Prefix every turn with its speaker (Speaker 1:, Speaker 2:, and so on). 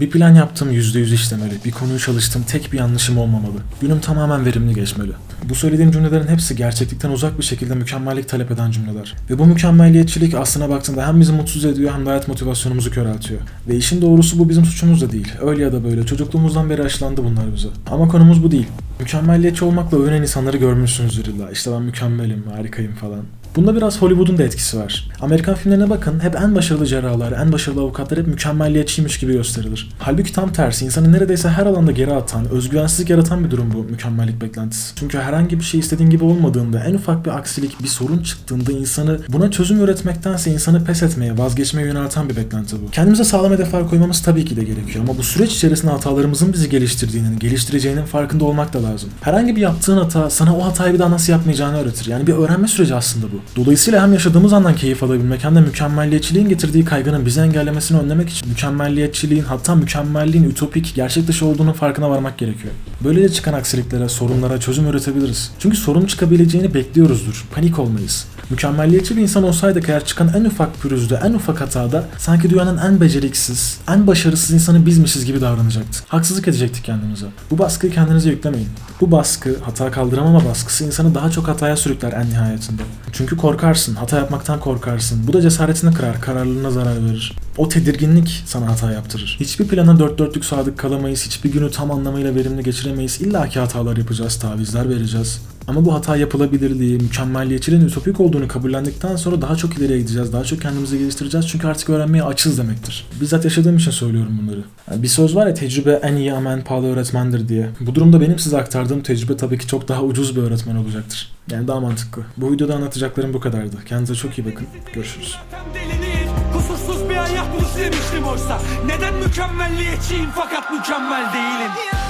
Speaker 1: Bir plan yaptım %100 işlemeli. Bir konuyu çalıştım tek bir yanlışım olmamalı. Günüm tamamen verimli geçmeli. Bu söylediğim cümlelerin hepsi gerçeklikten uzak bir şekilde mükemmellik talep eden cümleler. Ve bu mükemmelliyetçilik aslına baktığında hem bizi mutsuz ediyor hem de hayat motivasyonumuzu köreltiyor. Ve işin doğrusu bu bizim suçumuz da değil. Öyle ya da böyle çocukluğumuzdan beri aşılandı bunlar bize. Ama konumuz bu değil. Mükemmelliyetçi olmakla övünen insanları görmüşsünüzdür illa. İşte ben mükemmelim, harikayım falan. Bunda biraz Hollywood'un da etkisi var. Amerikan filmlerine bakın hep en başarılı cerrahlar, en başarılı avukatlar hep mükemmelliyetçiymiş gibi gösterilir. Halbuki tam tersi insanı neredeyse her alanda geri atan, özgüvensizlik yaratan bir durum bu mükemmellik beklentisi. Çünkü herhangi bir şey istediğin gibi olmadığında, en ufak bir aksilik, bir sorun çıktığında insanı buna çözüm üretmektense insanı pes etmeye, vazgeçmeye yönelten bir beklenti bu. Kendimize sağlam hedefler koymamız tabii ki de gerekiyor ama bu süreç içerisinde hatalarımızın bizi geliştirdiğinin, geliştireceğinin farkında olmak da lazım. Herhangi bir yaptığın hata sana o hatayı bir daha nasıl yapmayacağını öğretir. Yani bir öğrenme süreci aslında bu. Dolayısıyla hem yaşadığımız andan keyif alabilmek hem de mükemmelliyetçiliğin getirdiği kaygının bizi engellemesini önlemek için mükemmelliyetçiliğin hatta mükemmelliğin ütopik, gerçek dışı olduğunun farkına varmak gerekiyor. Böylece çıkan aksiliklere, sorunlara çözüm üretebiliriz. Çünkü sorun çıkabileceğini bekliyoruzdur. Panik olmayız. Mükemmelliyetçi bir insan olsaydık eğer çıkan en ufak pürüzde, en ufak hatada sanki dünyanın en beceriksiz, en başarısız insanı bizmişiz gibi davranacaktık. Haksızlık edecektik kendimize. Bu baskıyı kendinize yüklemeyin. Bu baskı, hata kaldıramama baskısı insanı daha çok hataya sürükler en nihayetinde. Çünkü korkarsın, hata yapmaktan korkarsın. Bu da cesaretini kırar, kararlılığına zarar verir. O tedirginlik sana hata yaptırır. Hiçbir plana dört dörtlük sadık kalamayız, hiçbir günü tam anlamıyla verimli geçiremeyiz. İlla ki hatalar yapacağız, tavizler vereceğiz. Ama bu hata yapılabilirliği, mükemmelliyetçiliğin ütopik olduğunu kabullendikten sonra daha çok ileriye gideceğiz, daha çok kendimizi geliştireceğiz çünkü artık öğrenmeye açız demektir. Bizzat yaşadığım için söylüyorum bunları. Bir söz var ya tecrübe en iyi ama en pahalı öğretmendir diye. Bu durumda benim size aktardığım tecrübe tabii ki çok daha ucuz bir öğretmen olacaktır. Yani daha mantıklı. Bu videoda anlatacaklarım bu kadardı. Kendinize çok iyi bakın. Görüşürüz.
Speaker 2: Kusursuz bir hayat bunu sevmiştim oysa. Neden mükemmelliyetçiyim fakat mükemmel değilim